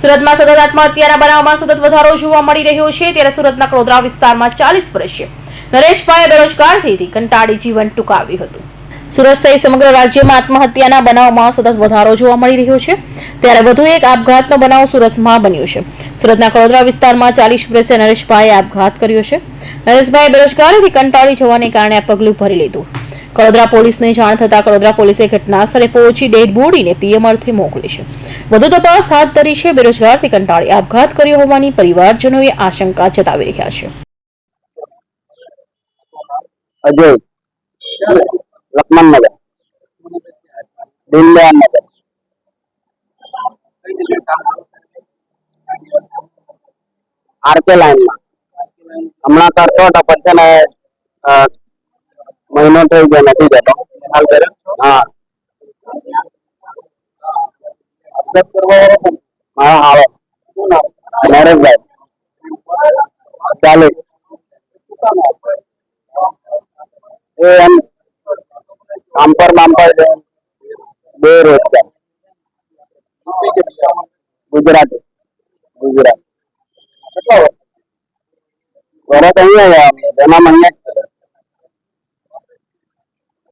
સુરતમાં સતત આત્મહત્યાના બનાવમાં સતત વધારો જોવા મળી રહ્યો છે. ત્યારે સુરતના કડોદરા વિસ્તારમાં ચાલીસ વર્ષીય નરેશભાઈએ બેરોજગારીથી કંટાળી જીવન ટૂંકાવ્યું હતું. સુરત સહિત સમગ્ર રાજ્યમાં આત્મહત્યાના બનાવમાં સતત વધારો જોવા મળી રહ્યો છે. ત્યારે વધુ એક આપઘાતનો બનાવ સુરતમાં બન્યો છે. સુરતના કડોદરા વિસ્તારમાં ચાલીસ વર્ષે નરેશભાઈએ આપઘાત કર્યો છે. નરેશભાઈએ બેરોજગારીથી કંટાળી જવાને કારણે આ પગલું ભરી લીધું. કડોદરા પોલીસને જાણ થતાં કડોદરા પોલીસે ઘટના સ્થળે પહોંચી ડેડ બોડીને પીએમ અર્થે મોકલી છે. વધુ તપાસ હાથ ધરી છે. બેરોજગારથી કંટાળી આપઘાત કર્યો હોવાની પરિવારજનોએ આશંકા જતાવી રહ્યા છે. અજય લક્ષ્મણ નગર દીનદયાળ નગર આરકે લાઈનમાં હમણાં કરતો હતો પણ છે ને અ, મહિનો થઈ ગયો નથી જતો હા હા આવે નરેશભાઈ ચાલીસ એ એમ કામ પર નામ પર છે બે રોજગાર ગુજરાતી ગુજરાત વરસ અહીંયા આવ્યા અમે જન્મ અહીંયા